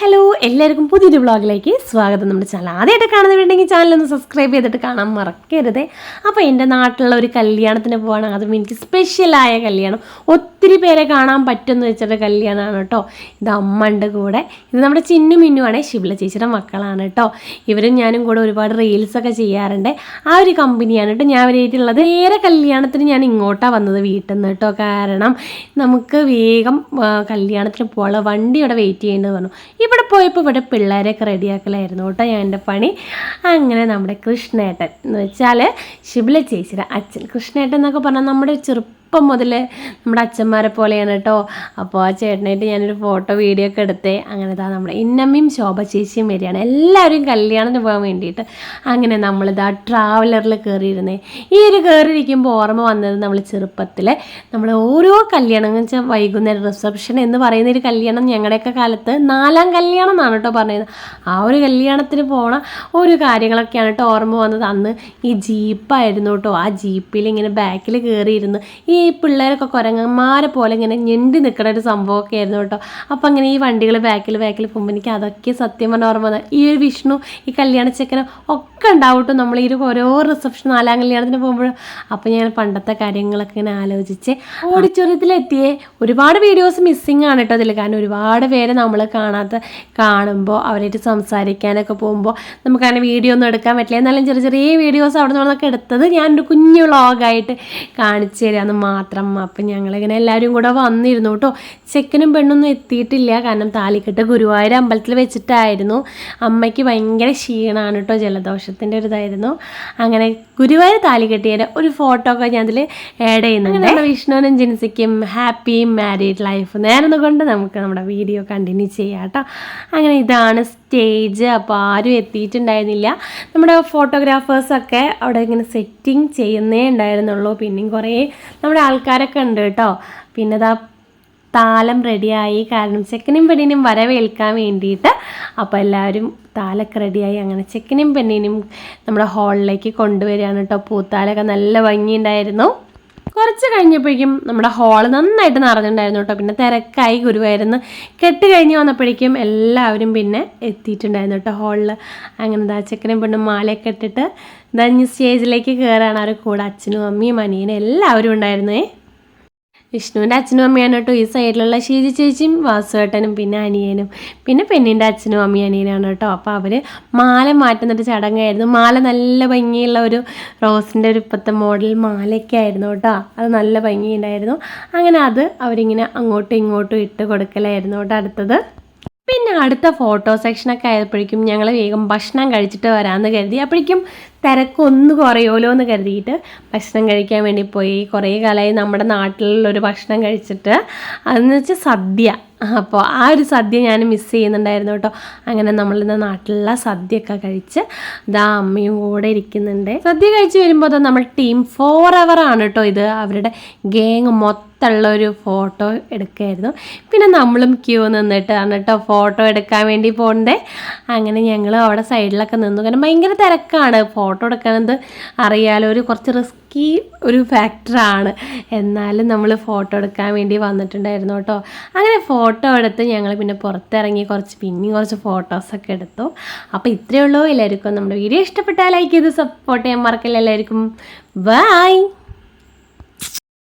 Hello എല്ലാവർക്കും പുതിയൊരു വ്ളോഗിലേക്ക് സ്വാഗതം. നമ്മുടെ ചാനൽ ആദ്യമായിട്ട് കാണുന്നവരുണ്ടെങ്കിൽ ചാനൽ ഒന്ന് സബ്സ്ക്രൈബ് ചെയ്തിട്ട് കാണാൻ മറക്കരുത്. അപ്പോൾ എന്റെ നാട്ടിലുള്ള ഒരു കല്യാണത്തിന് പോവാണ്. അതും എനിക്ക് സ്പെഷ്യലായ കല്യാണം. ഒത്തിരി പേരെ കാണാൻ പറ്റുമെന്ന് വെച്ചിട്ട് കല്യാണമാണ് കേട്ടോ. ഇത് അമ്മന്റെ കൂടെ. ഇത് നമ്മുടെ ചിന്നു മിന്നുവാണ്. ശിവള ചേച്ചിയുടെ മക്കളാണ് കേട്ടോ. ഇവരും ഞാനും കൂടെ ഒരുപാട് റീൽസൊക്കെ ചെയ്യാറുണ്ട്. ആ ഒരു കമ്പനിയാണ് കേട്ടോ ഞാൻ അവരായിട്ടുള്ളത് നേരെ കല്യാണത്തിന് ഞാൻ ഇങ്ങോട്ടാണ് വന്നത് വീട്ടിൽ നിന്ന് കേട്ടോ. കാരണം നമുക്ക് വേഗം കല്യാണത്തിന് പോകാനുള്ള വണ്ടി ഇവിടെ വെയിറ്റ് ചെയ്യേണ്ടത് പറഞ്ഞു. ഇവിടെ പോയപ്പോൾ ഇവിടെ പിള്ളേരെയൊക്കെ റെഡിയാക്കലായിരുന്നു കേട്ടോ ഞാൻ എന്റെ പണി. അങ്ങനെ നമ്മുടെ കൃഷ്ണേട്ടൻ എന്ന് വെച്ചാൽ ശിബില ചേച്ചിയുടെ അച്ഛൻ. കൃഷ്ണേട്ടൻ എന്നൊക്കെ പറഞ്ഞാൽ നമ്മുടെ ചെറുപ്പം മുതൽ നമ്മുടെ അച്ഛന്മാരെ പോലെയാണ് കേട്ടോ. അപ്പോൾ ആ ചേട്ടനായിട്ട് ഞാനൊരു ഫോട്ടോ വീഡിയോ ഒക്കെ എടുത്തേ. അങ്ങനെ ഇതാ നമ്മുടെ ഇന്നമ്മയും ശോഭ ചേച്ചിയും വരികയാണ്. എല്ലാവരും കല്യാണത്തിന് പോകാൻ വേണ്ടിയിട്ട് അങ്ങനെ നമ്മളിതാ ട്രാവലറിൽ കയറിയിരുന്നേ. ഈ ഒരു കയറിയിരിക്കുമ്പോൾ ഓർമ്മ വന്നത് നമ്മൾ ചെറുപ്പത്തിൽ നമ്മൾ ഓരോ കല്യാണം എന്ന് വെച്ചാൽ വൈകുന്നേരം റിസപ്ഷൻ എന്ന് പറയുന്ന ഒരു കല്യാണം ഞങ്ങളുടെയൊക്കെ കാലത്ത് നാലാം കല്യാണം എന്നാണ് കേട്ടോ പറഞ്ഞത് ആ ഒരു കല്യാണത്തിന് പോണ ഒരു കാര്യങ്ങളൊക്കെയാണ് കേട്ടോ ഓർമ്മ വന്നത്. അന്ന് ഈ ജീപ്പായിരുന്നു കേട്ടോ. ആ ജീപ്പിൽ ഇങ്ങനെ ബാക്കിൽ കയറിയിരുന്ന് ഈ പിള്ളേരൊക്കെ കുരങ്ങന്മാരെ പോലെ ഇങ്ങനെ ഞെണ്ടി നിൽക്കുന്ന ഒരു സംഭവമൊക്കെ ആയിരുന്നു കേട്ടോ. അപ്പം അങ്ങനെ ഈ വണ്ടികൾ ബാക്കിൽ ബാക്കിൽ പോകുമ്പോൾ എനിക്ക് അതൊക്കെ സത്യം പറഞ്ഞ ഓർമ്മ ഈ ഒരു വിഷ്ണു ഈ കല്യാണ ചെക്കനും ഒക്കെ ഉണ്ടാവും കേട്ടോ നമ്മൾ ഈ ഓരോ റിസപ്ഷൻ നാലാം കല്യാണത്തിന് പോകുമ്പോഴും. അപ്പം ഞാൻ പണ്ടത്തെ കാര്യങ്ങളൊക്കെ ഇങ്ങനെ ആലോചിച്ച് ഓഡിറ്റോറിയത്തിലെത്തിയേ. ഒരുപാട് വീഡിയോസ് മിസ്സിങ് ആണ് കേട്ടോ അതിൽ കാരണം ഒരുപാട് പേരെ നമ്മൾ കാണാത്ത കാണുമ്പോൾ അവരായിട്ട് സംസാരിക്കാനൊക്കെ പോകുമ്പോൾ നമുക്കങ്ങനെ വീഡിയോ ഒന്നും എടുക്കാൻ പറ്റില്ല. എന്നാലും ചെറിയ ചെറിയ വീഡിയോസ് അവിടെ നിന്നൊക്കെ എടുത്തത് ഞാനൊരു കുഞ്ഞു വ്ളോഗായിട്ട് കാണിച്ചു തരാമെന്ന് മാത്രം. അപ്പം ഞങ്ങളിങ്ങനെ എല്ലാവരും കൂടെ വന്നിരുന്നു കേട്ടോ ചെക്കനും പെണ്ണൊന്നും എത്തിയിട്ടില്ല. കാരണം താലിക്കെട്ട് ഗുരുവായൂർ അമ്പലത്തിൽ വെച്ചിട്ടായിരുന്നു. അമ്മയ്ക്ക് ഭയങ്കര ക്ഷീണമാണ് കേട്ടോ ജലദോഷത്തിന്റെ ഒരു ഇതായിരുന്നു. അങ്ങനെ ഗുരുവായൂർ താലിക്കെട്ടിയുടെ ഒരു ഫോട്ടോ ഒക്കെ ഞാൻ അതിൽ ആഡ് ചെയ്യുന്നുണ്ട്. നമ്മുടെ വിഷ്ണുവിനും ജിൻസിക്കും ഹാപ്പി മാരീഡ് ലൈഫ് നേരം കൊണ്ട് നമുക്ക് നമ്മുടെ വീഡിയോ കണ്ടിന്യൂ ചെയ്യാം കേട്ടോ അങ്ങനെ ഇതാണ് സ്റ്റേജ് അപ്പോൾ ആരും എത്തിയിട്ടുണ്ടായിരുന്നില്ല. നമ്മുടെ ഫോട്ടോഗ്രാഫേഴ്സൊക്കെ അവിടെ ഇങ്ങനെ സെറ്റിംഗ് ചെയ്യുന്നേ ഉണ്ടായിരുന്നുള്ളൂ. പിന്നെയും കുറേ നമ്മുടെ ആൾക്കാരൊക്കെ ഉണ്ട് കേട്ടോ. പിന്നെ ഇതാ താലം റെഡിയായി കാരണം ചെക്കനും പെണ്ണിനും വരവേൽക്കാൻ വേണ്ടിയിട്ട് അപ്പോൾ എല്ലാവരും താലൊക്കെ റെഡിയായി അങ്ങനെ ചെക്കനും പെണ്ണിനും നമ്മുടെ ഹാളിലേക്ക് കൊണ്ടുവരികയാണ് കേട്ടോ. പൂത്താലൊക്കെ നല്ല ഭംഗിയുണ്ടായിരുന്നു. കുറച്ച് കഴിഞ്ഞപ്പോഴേക്കും നമ്മുടെ ഹാൾ നന്നായിട്ട് നിറഞ്ഞിട്ടുണ്ടായിരുന്നു കേട്ടോ. പിന്നെ തിരക്കായി ഗുരുവായിരുന്നു. കെട്ട് കഴിഞ്ഞ് വന്നപ്പോഴേക്കും എല്ലാവരും പിന്നെ എത്തിയിട്ടുണ്ടായിരുന്നു കേട്ടോ ഹാളിൽ അങ്ങനെ എന്താ ചെക്കനും പെണ്ണും മാലയൊക്കെ ഇട്ടിട്ട് ദഞ്ഞ് സ്റ്റേജിലേക്ക് കയറാണ് അവർ കൂടെ അച്ഛനും അമ്മയും അനിയനും എല്ലാവരും ഉണ്ടായിരുന്നേ. വിഷ്ണുവിന്റെ അച്ഛനും അമ്മയാണ് കേട്ടോ ഈ സൈഡിലുള്ള ഷീജി ചേച്ചിയും വാസുവേട്ടനും പിന്നെ അനിയനും. പിന്നെ പെണ്ണിന്റെ അച്ഛനും അമ്മയും അനിയനാണ് കേട്ടോ. അപ്പോൾ അവർ മാല മാറ്റുന്നൊരു ചടങ്ങായിരുന്നു. മാല നല്ല ഭംഗിയുള്ള ഒരു റോസിന്റെ ഒരു ഇപ്പോഴത്തെ മോഡൽ മാലയൊക്കെ ആയിരുന്നു കേട്ടോ. അത് നല്ല ഭംഗിയുണ്ടായിരുന്നു. അങ്ങനെ അത് അവരിങ്ങനെ അങ്ങോട്ടും ഇങ്ങോട്ടും ഇട്ട് കൊടുക്കലായിരുന്നു കേട്ടോ അടുത്തത്. പിന്നെ അടുത്ത ഫോട്ടോ സെക്ഷനൊക്കെ ആയപ്പോഴേക്കും ഞങ്ങൾ വേഗം ഭക്ഷണം കഴിച്ചിട്ട് വരാമെന്ന് കരുതി. അപ്പോഴേക്കും തിരക്കൊന്ന് കുറയുമല്ലോ എന്ന് കരുതിയിട്ട് ഭക്ഷണം കഴിക്കാൻ വേണ്ടി പോയി. കുറേ കാലമായി നമ്മുടെ നാട്ടിലുള്ളൊരു ഭക്ഷണം കഴിച്ചിട്ട്. അതെന്ന് വെച്ചാൽ സദ്യ. അപ്പോൾ ആ ഒരു സദ്യ ഞാൻ മിസ്സ് ചെയ്യുന്നുണ്ടായിരുന്നു കേട്ടോ. അങ്ങനെ നമ്മളിന്ന് നാട്ടിലുള്ള സദ്യയൊക്കെ കഴിച്ച് ഇതാ അമ്മയും കൂടെ ഇരിക്കുന്നുണ്ട്. സദ്യ കഴിച്ച് വരുമ്പോൾ ദാ നമ്മൾ ടീം ഫോർ അവർ ആണ് കേട്ടോ ഇത്. അവരുടെ ഗേങ് മൊത്തമുള്ള ഒരു ഫോട്ടോ എടുക്കുമായിരുന്നു പിന്നെ നമ്മളും ക്യൂ നിന്നിട്ടാണ് കേട്ടോ ഫോട്ടോ എടുക്കാൻ വേണ്ടി പോകണ്ടേ അങ്ങനെ ഞങ്ങൾ അവിടെ സൈഡിലൊക്കെ നിന്നു. കാരണം ഭയങ്കര തിരക്കാണ് ഫോട്ടോ എടുക്കുന്നത് അറിയാലോ ഒരു കുറച്ച് റിസ്കി ഒരു ഫാക്ടറാണ് എന്നാലും നമ്മൾ ഫോട്ടോ എടുക്കാൻ വേണ്ടി വന്നിട്ടുണ്ടായിരുന്നു കേട്ടോ. അങ്ങനെ ഫോട്ടോ എടുത്ത് ഞങ്ങൾ പിന്നെ പുറത്തിറങ്ങി കുറച്ച് പിന്നെയും കുറച്ച് ഫോട്ടോസൊക്കെ എടുത്തു. അപ്പോൾ ഇത്രയേ ഉള്ളൂ. എല്ലാവർക്കും നമ്മുടെ വീഡിയോ ഇഷ്ടപ്പെട്ടാൽ ലൈക്ക് ചെയ്ത് സപ്പോർട്ട് ചെയ്യാൻ മറക്കില്ല എല്ലാവർക്കും. ബൈ